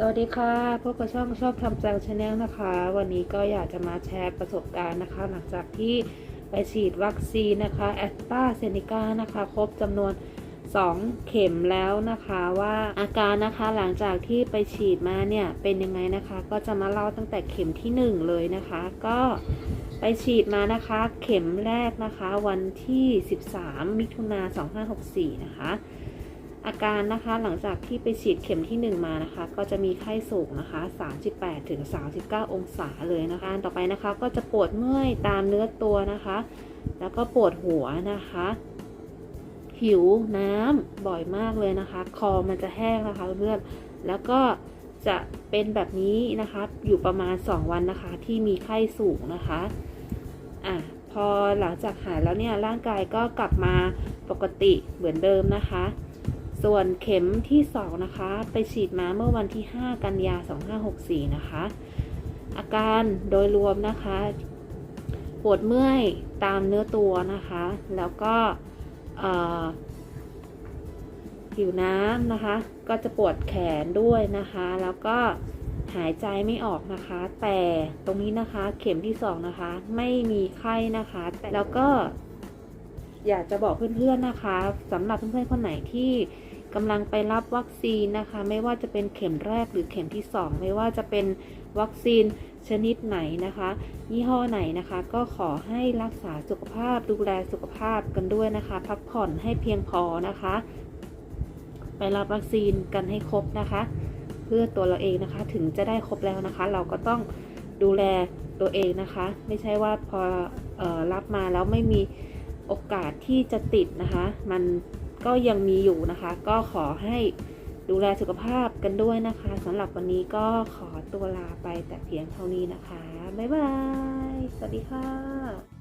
สวัสดีค่ะพบกับช่องชอบทำจังชาแนลนะคะ วันนี้ก็อยากจะมาแชร์ประสบการณ์นะคะ หลังจากที่ไปฉีดวัคซีนนะคะแอสตราเซเนกานะคะ ครบจำนวน 2 เข็มแล้วนะคะว่าอาการนะคะหลังจากที่ไปฉีดมาเนี่ยเป็นยังไงนะคะ ก็จะมาเล่าตั้งแต่เข็มที่ 1 เลยนะคะ ก็ไปฉีดมานะคะ เข็มแรกนะคะ วันที่ 13 มิถุนา2564 นะคะ อาการนะคะหลังจากที่ไปฉีดเข็มที่ 1 มานะคะ ก็จะมีไข้สูงนะคะ 38ถึง39 องศาเลยนะคะต่อไปนะคะก็จะปวดเมื่อยตามเนื้อตัวนะคะ แล้วก็ปวดหัวนะคะ หิวน้ำบ่อยมากเลยนะคะ คอมันจะแห้งนะคะเพื่อนแล้วก็จะเป็นแบบนี้นะคะ อยู่ประมาณ 2 วันนะคะ ที่มีไข้สูงนะคะอะพอหลังจากหายแล้วเนี่ยร่างกายก็กลับมาปกติเหมือนเดิมนะคะ ส่วนเข็มที่ 2 นะคะ ไปฉีดมาเมื่อวันที่ 5 กันยา 2564 นะคะ อาการโดยรวมนะคะ ปวดเมื่อยตามเนื้อตัวนะคะ แล้วก็เอ่อผิวน้ำนะคะ ก็จะปวดแขนด้วยนะคะ แล้วก็หายใจไม่ออกนะคะ แต่ตรงนี้นะคะเข็มที่ 2 นะคะ ไม่มีไข้นะคะแแล้วก็ อยากจะบอกเพื่อนๆนะคะสำหรับเพื่อนๆคนไหนที่กำลังไปรับวัคซีนนะคะ ไม่ว่าจะเป็นเข็มแรกหรือเข็มที่ 2 ไม่ว่าจะเป็นวัคซีนชนิดไหนนะคะ ยี่ห้อไหนนะคะ ก็ขอให้รักษาสุขภาพดูแลสุขภาพกันด้วยนะคะ พักผ่อนให้เพียงพอนะคะ ไปรับวัคซีนกันให้ครบนะคะ เพื่อตัวเราเองนะคะถึงจะได้ครบแล้วนะคะ เราก็ต้องดูแลตัวเองนะคะ ไม่ใช่ว่าพอออรับมาแล้วไม่มี โอกาสที่จะติดนะคะ มันก็ยังมีอยู่นะคะ ก็ขอให้ดูแลสุขภาพกันด้วยนะคะสำหรับวันนี้ก็ขอตัวลาไปแต่เพียงเท่านี้นะคะ บ๊ายบาย สวัสดีค่ะ